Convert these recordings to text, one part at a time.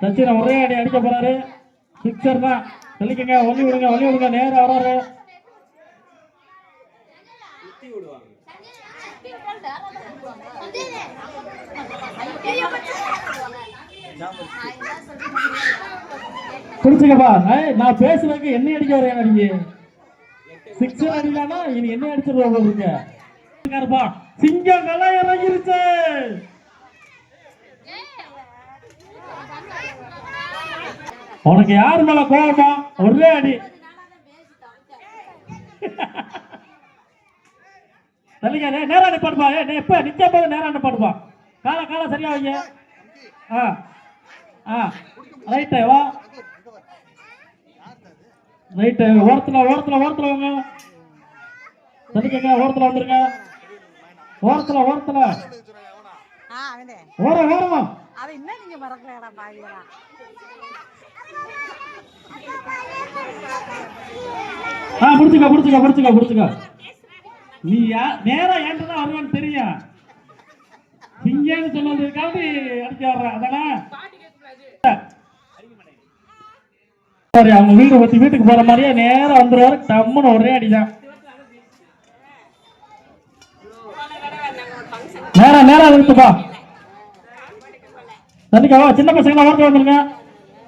சச்சின் ஒரே அடி அடிக்க போறாரு. சிக்ஸர் தான். தெளிக்கங்க. ஒல்லி விடுங்க ஒல்லி விடுங்க. நேரா வராரு. குடிச்சுக்கப்பா ஏய், நான் பேசுறதுக்கு என்ன அடிக்க வரேன் அடிங்க சிக்ஸர் அடிக்கலாம்னா இனி என்ன அடிச்சிருவாங்க சிங்கம் கலை இறங்கிருச்சு. உனக்கு யார் மேல கோவமா ஒரே அடி. தள்ளிங்க நே- நேரா நிப்பாட்டுப்பா ஏ எப்ப நிக்க போது நேரா நிப்பாட்டுப்பா கால கால சரியா வைங்க. ஆ ஆ. ரைட்டு வா. ரைட்டு ஓரத்துல ஓரத்துல ஓரத்துல வாங்க. தள்ளிக்கங்க ஓரத்துல வந்துருங்க. ஓரத்துல ஓரத்துல. அவனே. ஓரம் ஓரமா. அதை இன்னும் நீங்க மறக்கலடா ஆ புடிச்சுக்க புடிச்சுக்க புடிச்சுக்க புடிச்சுக்க. நீ யா நேரா ஏன்ட்டு தான் வருவேன்னு தெரியும் சிங்கன்னு சொன்னதுக்காக அடிக்க வர்ற. சரி அவங்க வீடு பத்தி வீட்டுக்கு போற மாதிரியே நேரா வந்துருவாரு. டம்முன்னு ஒரே அடிதான். நேரா நேரா இருக்குப்பா தண்ணிக்கா சின்ன பசங்க ஓரத்தில் வந்துருங்க.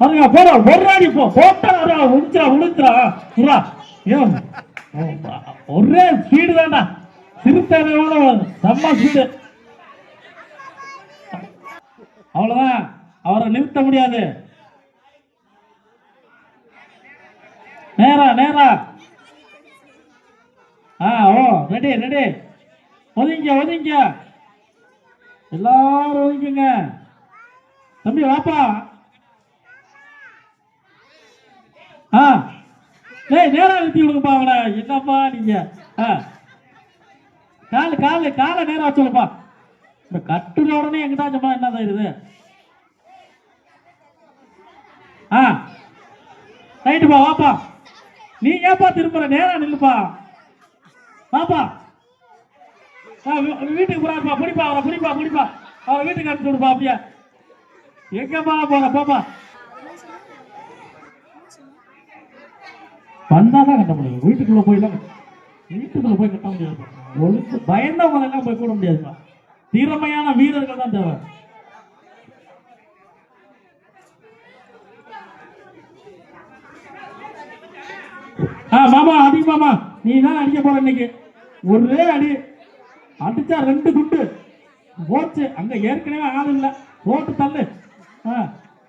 பாருங்க போற ஒரு போ போட்டா உடிச்சா உளுத்துறா புறா ஏன் ஓ, ஒரே ஸ்பீடு தான்டா. சிறுத்தையோட செம்ம ஸ்பீடு அவ்வளவுதான். அவரை நிறுத்த முடியாது. நேரா நேரா. ஆ ஓ ரெடி ரெடி ஒதுங்க ஒதுங்க. எல்லாரும் ஒதுங்குங்க. தம்பி வாப்பா ஆ ஏய் நேரா நிறுத்தி விடுங்கப்பா அவனை. என்னப்பா நீங்க? ஆ. காலு காலு காலை நேரா வச்சுடுப்பா இந்த கட்டுன உடனே எங்கிட்ட சொன்னா என்னதான் இது ஆ. ரைட்டுப்பா வாப்பா. நீ ஏப்பா திரும்புற? நேரா நில்லுப்பா. வாப்பா. ஆ, வீ- வீட்டுக்கு போறாருப்பா. பிடிப்பா அவரை பிடிப்பா பிடிப்பா. அவரை வீட்டுக்கு அனுப்பிச்சு விடுப்பா அப்படியே. எங்கப்பா போற போப்பா. வந்தாதான் கட்ட முடியும் வீட்டுக்குள்ள போய்லாம் வீட்டுக்குள்ள போய் கட்ட முடியாது. ஒழுங்கு பயந்தவங்க எல்லாம் போய் கூட முடியாதுப்பா. திறமையான வீரர்கள் தான் தேவை. ஆ மாமா அடி மாமா. நீ தான் அடிக்க போற இன்னைக்கு? ஒரே அடி. அடிச்சா ரெண்டு குண்டு. போச்சு. அங்க ஏற்கனவே ஆள் இல்ல. போட்டு தள்ளு.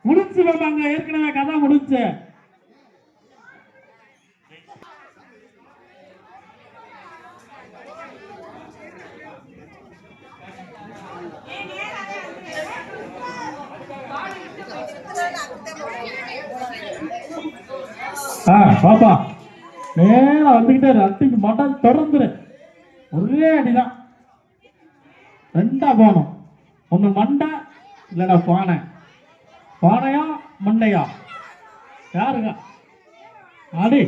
முடிச்சு மாமா. அங்க ஏற்கனவே கதை முடிச்சு ஆ பாப்பா. நேரா வந்துகிட்டே இரு. மட்டும் திறந்துரு. ஒரே அடிதான். ரெண்டா போகணும். ஒன்று மண்டை இல்லைன்னா பானை. பானையா மண்டையா? யாருங்க? அடி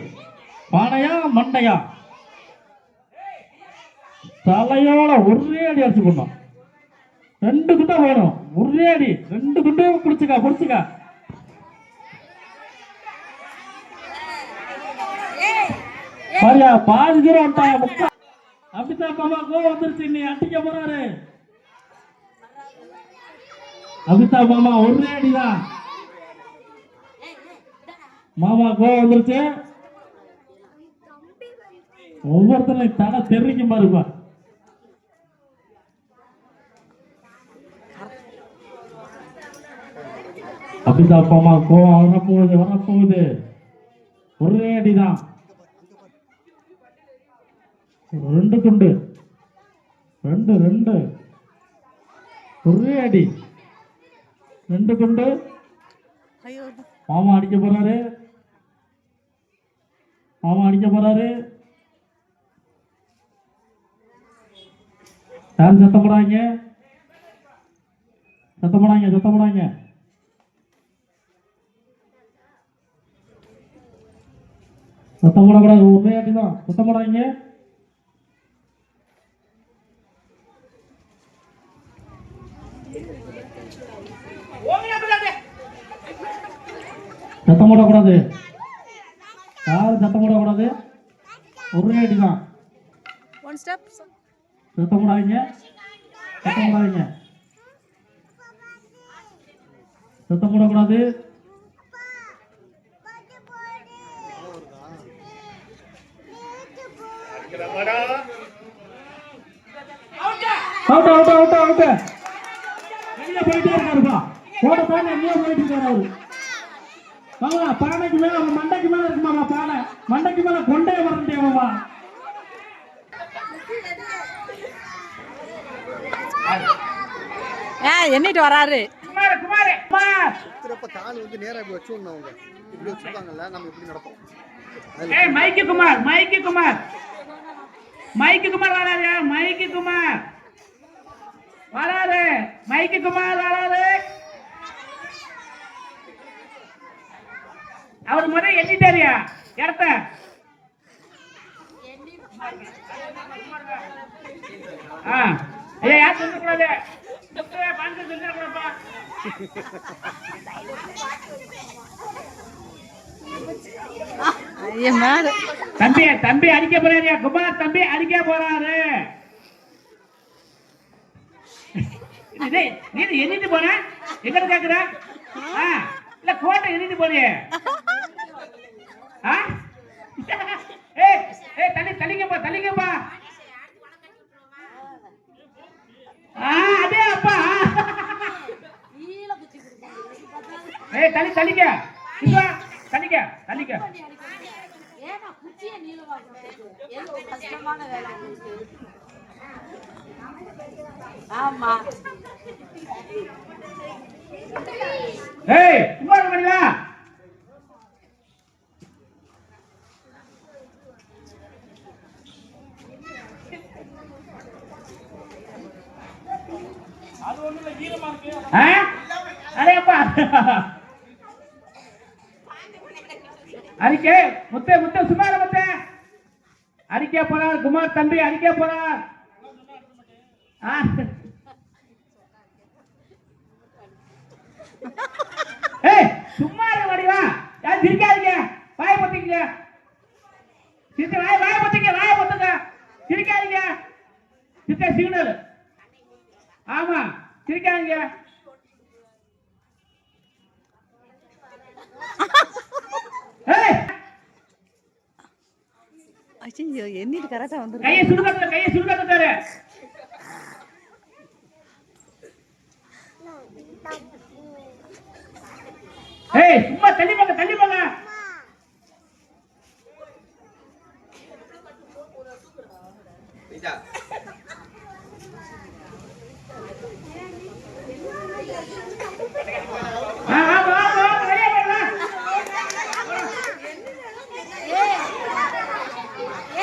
பானையா மண்டையா? தலையோட ஒரே அடி அடிச்சு கொண்டோம் ரெண்டு குண்டா வேணும். ஒரே அடி. ரெண்டு குண்டையும் குடிச்சுக்கா குடிச்சுக்கா. பாரியா பாதி தூரம் வந்துட்டாயா முக்கா. அப்படித்தான் மாமா கோவம் வந்துருச்சு நீ அடிக்க போறாரு. அபிதா மாமா ஒரே அடிதான். மாமா கோவம் வந்துருச்சு. ஒவ்வொருத்தரும் தலை தெரிவிக்கும் பாருப்பா. அபிதா மாமா கோவம் வரப்போகுது வரப்போகுது. ஒரே அடிதான். ரெண்டு துண்டு. ரெண்டு ரெண்டு. ஒரே அடி. ரெண்டு துண்டு. மாமா அடிக்க போறாரு. மாமா அடிக்க போறாரு. யாரும் சத்தம் போடாங்க சத்தம் போடாங்க சத்தம் போடாங்க சத்தம் போடக்கூடாது. ஒரே அடிதான். சத்தம் போடாங்க சத்தம் போடக்கூடாது. யாரும் சத்தம் போடக்கூடாது? ஒரே அடி தான் சத்தம் போடாதீங்க. சத்தம் போடாதீங்க. சத்தம் போடக்கூடாது. அவுட் அவுட் அவுட் அவுட் வெளியே போயிட்டே இருக்காருப்பா. தானே எங்கேயோ போயிட்டு இருக்காரு அவரு மாமா பானைக்கு மேல அவன் மண்டைக்கு மேல இருக்கு மாமா பானை. மண்டைக்கு மேல கொண்டே வரண்டே மாமா. ஏ எண்ணிட்டு வராரு. மைக்கு குமார் மைக்கு குமார். மைக்கு குமார் வராரு மைக்கு குமார். வராரு மைக்கு குமார் வராரு அவர் முதல் எண்ணிட்டாரியா? இடத்த ஆ. ஐயா யார் சொல்லக்கூடாது? ஐயா மேல. தம்பி தம்பி அடிக்க போறாரு குமார் தம்பி அடிக்க போறாரு. நீ எண்ணிட்டு போன? எங்க கேக்குற? இல்ல கோட்டை எண்ணிட்டு போறியே? ஏய் ஏய் தள்ளி தள்ளிங்கப்பா தள்ளிங்கப்பா. அதே அப்பா. ஏய் தள்ளி தள்ளிக்க. இங்க தள்ளிக்க தள்ளிக்க. ஆமா. ஏய் சும்மா மாட்டீங்களா ஆ? முத்தே முத்தே சுமார முத்தே. அரிக்கே போறார் குமார் தம்பி அரிக்கே போறார். ஏய் சும்மா இருக்க மாட்டீங்களா யாரும் சிரிக்காதீங்க. வாய பத்திங்க சித்த வாய வாய பத்திங்க வாய பத்துங்க. சிரிக்காதீங்க. சித்த சிக்னல். ஆமா. சிரிக்காதீங்க. ஏய்! ஐயோ எண்ணிட்டு கரெக்டா வந்துருக்கு. கையை சுடுகாட்டுல கையை சுடுகாட்டுல ஏய் சும்மா தள்ளி போங்க தள்ளி போங்க வாங்க, வாங்க, வாங்க, வெளியே போங்க.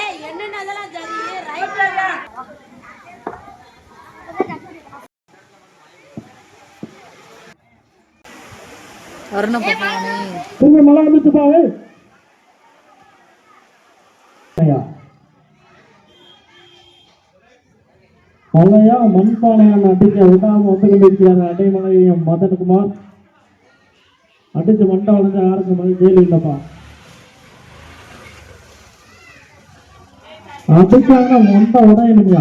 ஏய் என்னென்னதெல்லாம் சரி ரைட்ல வரணும் பாப்பானே உங்க மழை வந்துச்சு பாரு. ஐயா அடிக்க விடாம வந்து கொண்டிருக்கிறார் அடைமலையும் மதன்குமார். அடிச்சு மண்டை உடஞ்ச யாருக்கு மணி இல்லப்பா அடிச்சாங்க மண்டை உடையணுங்க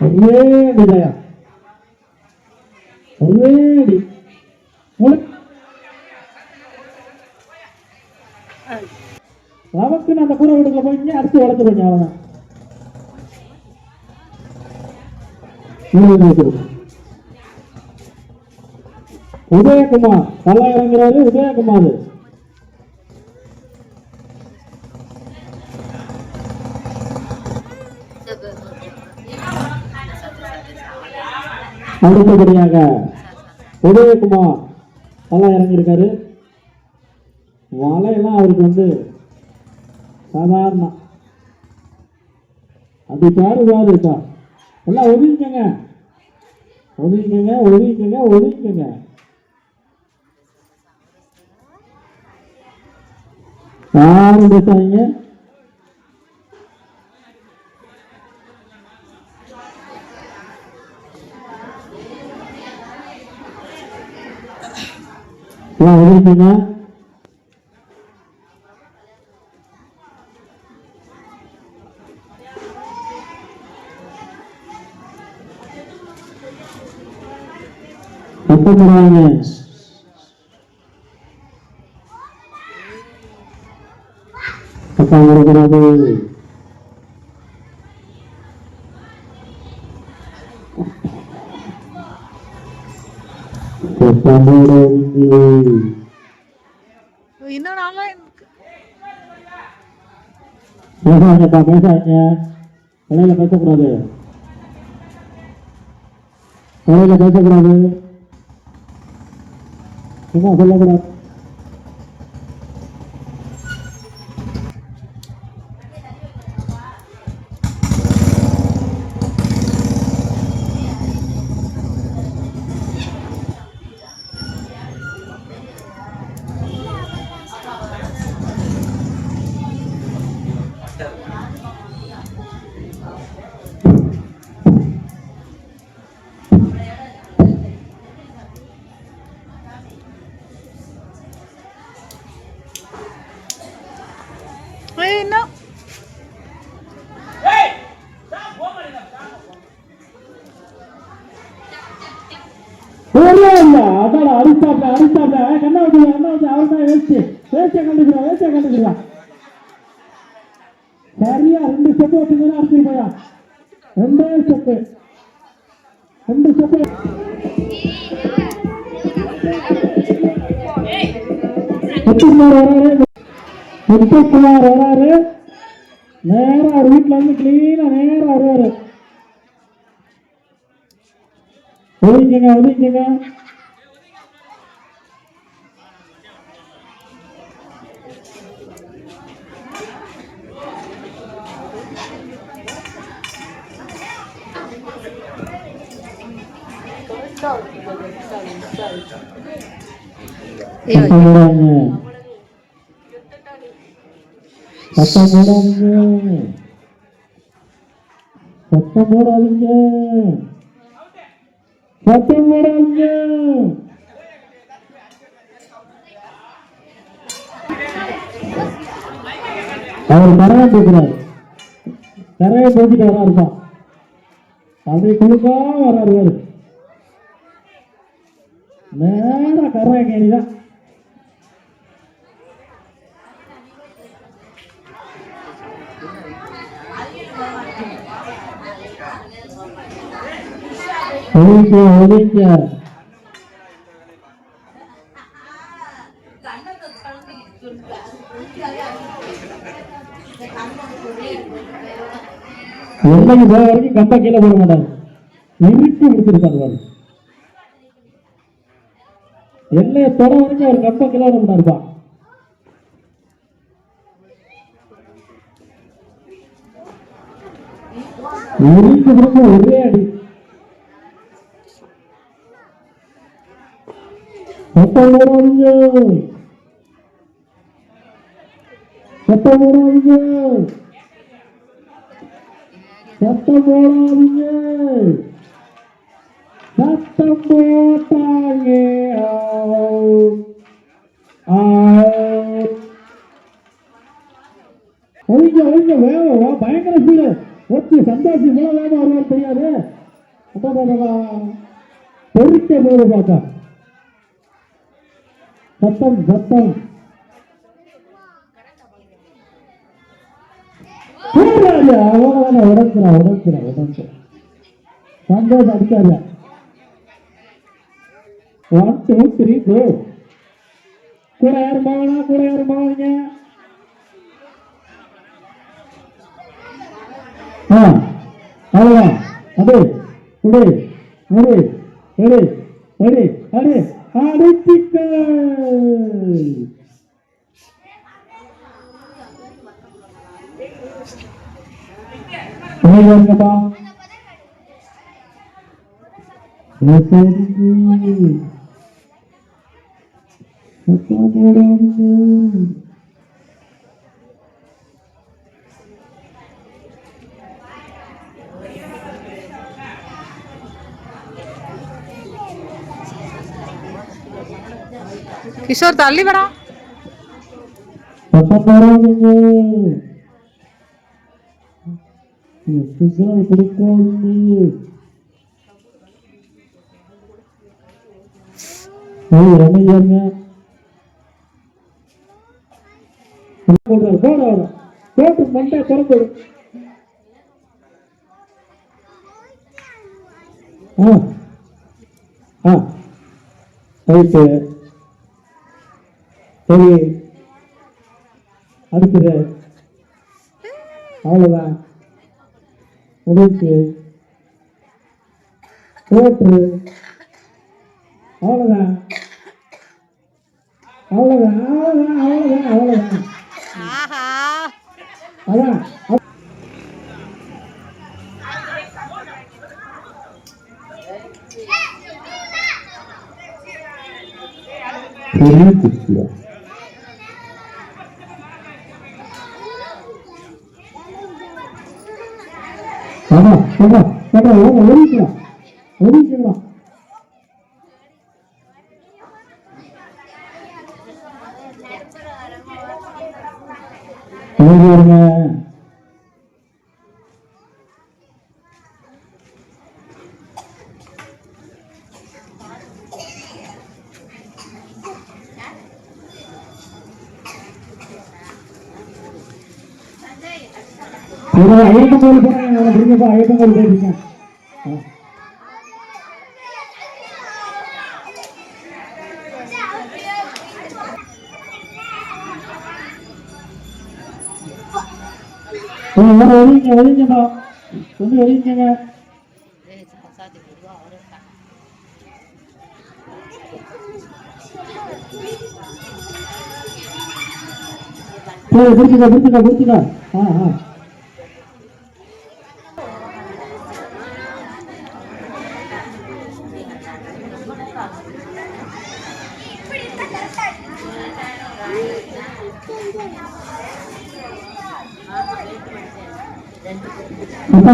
ஒரே ஒரே அடி நமக்குன்னு அந்த கூரை வீட்டுக்குள்ள போய் அடுத்து வளர்த்து போய் அவ்வளவுதான். உதயகுமார் நல்லா இறங்குறாரு உதயகுமார். அடுத்தபடியாக உதயகுமார் நல்லா இறங்கியிருக்காரு. வலையெல்லாம் அவருக்கு வந்து சாதாரண. அது பாரு பாரு இருக்கா? எல்லாம் ஒதுங்கிக்கங்க. ஒதுங்கிக்கங்க ஒதுங்கிக்கங்க ஒதுங்கிக்கங்க. யாரும் பேசாதீங்க எல்லாம் ஒதுக்கிங்க சத்தம் போடுவாங்க சத்தம் போடக்கூடாது சத்தம் போடாதீங்க இன்னும் நாளா பேசாதீங்க பேசக்கூடாது இடையில பேசக்கூடாது சொல்லக்கூடாது கண்டுக்கிறான் சரியா ரெண்டு ஸ்டெப் வச்சுங்கன்னா அடிச்சு போயா? ரெண்டே ஸ்டெப்பு ரெண்டு ஸ்டெப்பு முத்துக்குமார் வராரு. முத்துக்குமார் வராரு. நேரா அவர் வீட்டுல இருந்து கிளீனா நேரா வருவாரு. ஒதுக்கிங்க ஒதுக்கிங்க. சத்தம் போடாதீங்க சத்தம் போடாதீங்க அவர் கரையை தூக்குறாரு கரையை தூக்கிட்டு வரா இருப்பான் அப்படி குழுக்கா வராரு நேரா கரையை கேணிதான் ஒழிக்க ஒழிக்க எல்லைக்கு போக வரைக்கும் கம்ப கீழே போட மாட்டாங்க நிறுத்தி முடிச்சிருக்காங்க என்ன எல்லையை தொட வரைக்கும் அவர் கப்ப கல்யாணம் விட மாட்டாருப்பா. இறுக்கி ஒரே அடி. சத்தம் போடாதீங்க சத்தம் போடாதீங்க சத்தம் போடாதீங்க சத்தம் போட்டாங்க out. Out. வா, பயங்கர ஸ்பீடு ஒத்தி சந்தோஷம் இவ்வளவு வேகம் வருவார் தெரியாது அடடடடா. பொறிக்க போது பார்த்தா சத்தம் சத்தம் போடாது உடச்சுறா உடச்சுறா சந்தோஷம் அடிக்காத ஒன் டூ த்ரீ கோ கூட யார் மாவனா கூட யார் மாவனீங்க ஆ அவ்வளோதான் அது குடு முடி எடு எடு அடு அடிச்சிக்க இருங்கப்பா சத்தம் போடாதீங்க கிஷோர் தள்ளி விடா பக்கம் போறாதீங்க சிக்னல் கொடுக்காதீங்க ஏய் ரமையாங்க போடுறாரு போடுறாரு திறந்து ரைட்டு சரி அடுத்தது அவ்வளோதான் முடிச்சு போட்டு அவ்வளோதான் அவ்வளோதான் அவ்வளோதான் அவ்வளோதான் அவ்வளோதான் ஆஹா அதான் அப்~ பெரிய குச்சியா ஆமா ஆமா ஆமா ஆமா ஒதுக்கலாம் ஒதுக்கலாம் வருங்க ஐயப்பன் கோயில் போறாங்க ஐயப்பன் கோயில் போயிருக்கேன் 너무 어린이 어린이 봐 너무 어린이 봐 그래, 그렇게 가, 그렇게 가, 그렇게 가. 아, 아.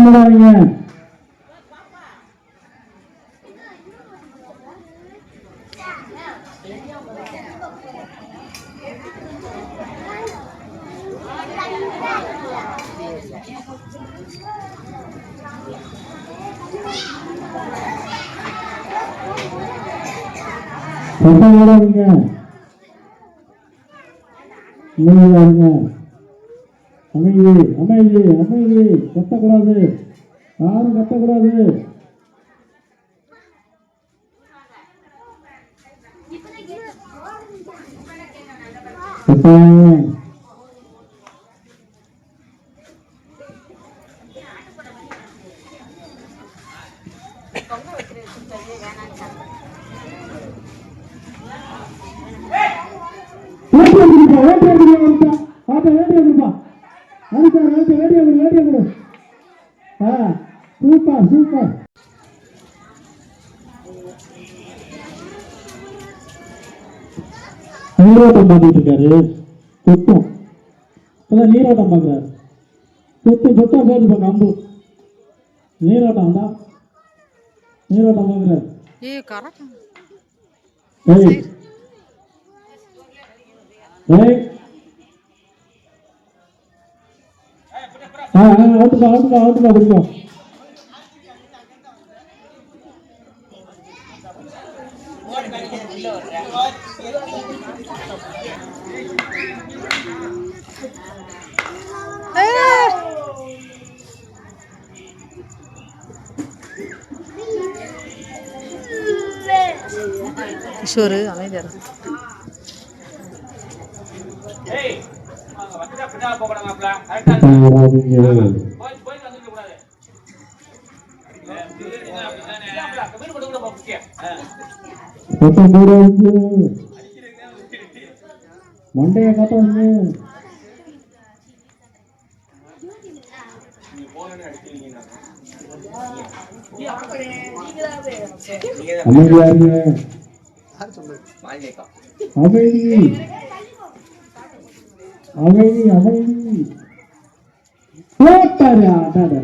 போடாதீங்க சத்தம் போடாதீங்க அமைதியாருங்க அமைதி அமைதி அமைதி கத்தக்கூடாது யாரும் கத்தக்கூடாது கத்தாதீங்க. வேட்டி வந்துருப்பா வேட்டி வேட்டி வந்துரு வேட்டி வந்துரு ஆ சூப்பர் சூப்பர் நீரோட்டம் பண்ணிட்டு இருக்காரு. சுத்தம் அதான் நீரோட்டம் பார்க்குறாரு. சுத்து சுத்தம் போதுப்பா கம்பு நீரோட்டம் தான். நீரோட்டம் பார்க்குறாரு. ஏய். ஏய். ஆ ஆ அவுட்டுப்பா அவுட்டுப்பா அவுட்டுப்பா பிடிக்கும் கிஷோர் அமைதியா இரு. வராதீங்க சத்தம் போடாதீங்க மண்டைய காட்டாதீங்க அமைதியா இருங்க யார் சொன்னது அமைதி அமைதி அமைதி போட்டாரு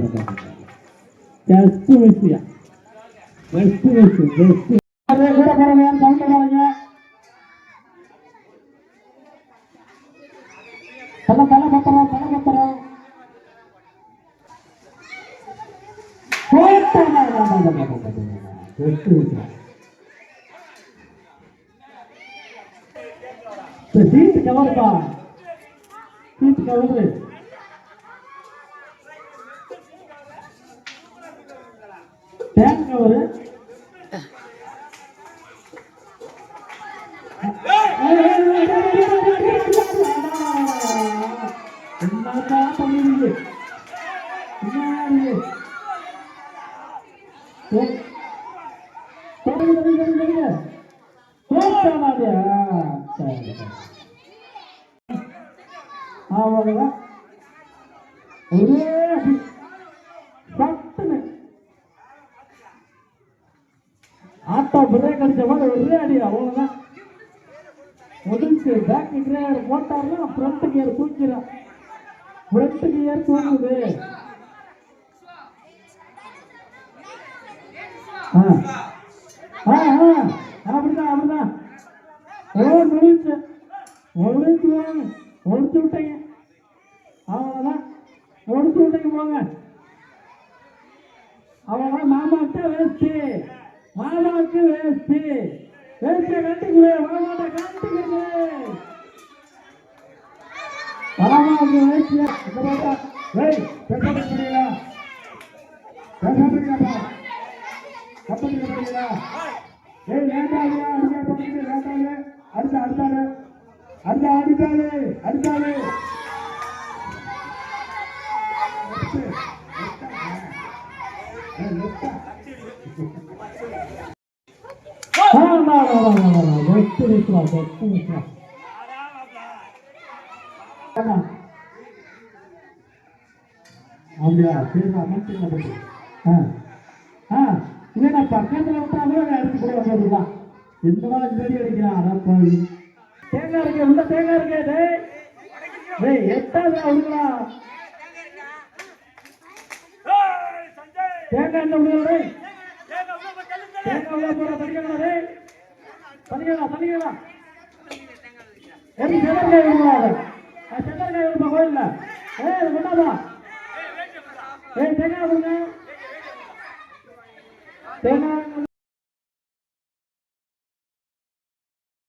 ஜஸ்ட் மிஸ்யா ஜஸ்ட் மிஸ் ஜஸ்ட் கூட போறவங்க யாரும் கவுண்ட் சீட்டு ஒழிச்சு விட்டுக்கு போங்க. அவ்வளோதான் மாமாட்ட வேஸ்ட்டு மாமாவுக்கு வேஸ்ட்டு வேஸ்ட்டை கட்டிக்கிறே மாமாட்ட கட்டிக்கிறே மாமாவுக்கு வேஸ்ட்டு ஏய் பேசாம இருக்கிறீங்களா பேசாம இருக்காப்பா கப்பல் இருக்கிறீங்களா ஏய் லேட்டாக அடிக்கா பக்கத்து லேட்டாக அடுத்த அடுத்தாரு அடுத்த அடித்தாரு அடித்தாரு அப்படியா சரி மனுஷன் ஆ ஆ இல்லைண்ணா பக்கத்தில் விட்டாலும் எடுத்து கூட வந்துடலாம் செடி தேங்காய் இருக்கு உள்ள தேங்காய் இருக்கு டேய் டேய் எட்டாவது அவங்களா தேங்காய் விடுங்க டேய் தேங்காய் உள்ள போற தனிக்கலாம் டேய். தனிக்கலாம் தனிக்கலாம் அதை? கோயில்ல? அது கொண்டாதா தேங்காய் கொடுங்க. தேங்காய்